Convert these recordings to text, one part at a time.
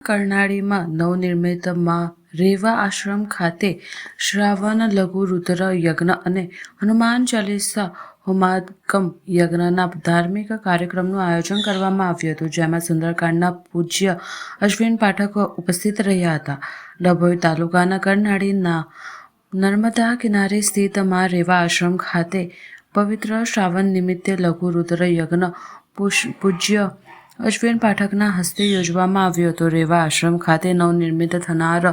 કરનાળીમાં નવનિર્મિતમાં રેવા આશ્રમ ખાતે શ્રાવણ લઘુ રુદ્ર યજ્ઞ અને હનુમાન ચાલીસા હોમાગમ યજ્ઞના ધાર્મિક કાર્યક્રમનું આયોજન કરવામાં આવ્યું હતું, જેમાં સુંદરકાંડના પૂજ્ય અશ્વિન પાઠક ઉપસ્થિત રહ્યા હતા. ડભોઈ તાલુકાના કરનાળીના નર્મદા કિનારે સ્થિત મા રેવા આશ્રમ ખાતે પવિત્ર શ્રાવણ નિમિત્તે લઘુ રુદ્ર યજ્ઞ પૂજ્ય અશ્વિન પાઠકના હસ્તે યોજવામાં આવ્યો હતો. રેવા આશ્રમ ખાતે નવનિર્મિત થનાર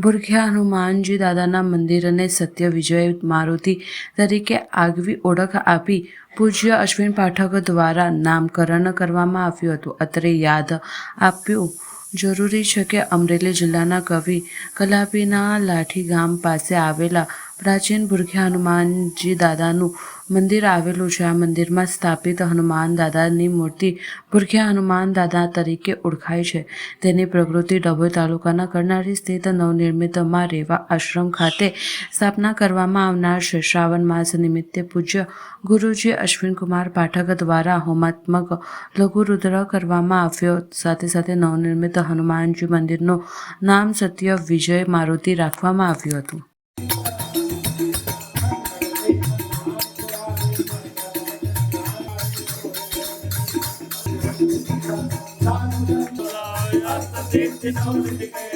ભૂરખ્યા હનુમાનજી દાદાના મંદિરને સત્ય વિજય મારુતિ તરીકે આગવી ઓળખ આપી પૂજ્ય અશ્વિન પાઠક દ્વારા નામકરણ કરવામાં આવ્યું હતું. અત્રે યાદ આપ્યું, જરૂરી છે કે અમરેલી જિલ્લાના કવિ કલાપીના લાઠી ગામ પાસે આવેલા પ્રાચીન ભુરખ્યા હનુમાનજી દાદાનું મંદિર આવેલું છે. આ મંદિરમાં સ્થાપિત હનુમાન દાદાની મૂર્તિ ભુરખ્યા હનુમાન દાદા તરીકે ઓળખાય છે. તેની પ્રકૃતિ ડભોઈ તાલુકાના કરનારી સ્થિત નવનિર્મિતમાં રેવા આશ્રમ ખાતે સ્થાપના કરવામાં આવનાર છે. શ્રાવણ માસ નિમિત્તે પૂજ્ય ગુરુજી અશ્વિનકુમાર પાઠક દ્વારા હોમાત્મક લઘુરુદ્ર કરવામાં આવ્યો. સાથે સાથે નવનિર્મિત હનુમાનજી મંદિરનું નામ સત્ય વિજય મારુતિ રાખવામાં આવ્યું હતું. If you don't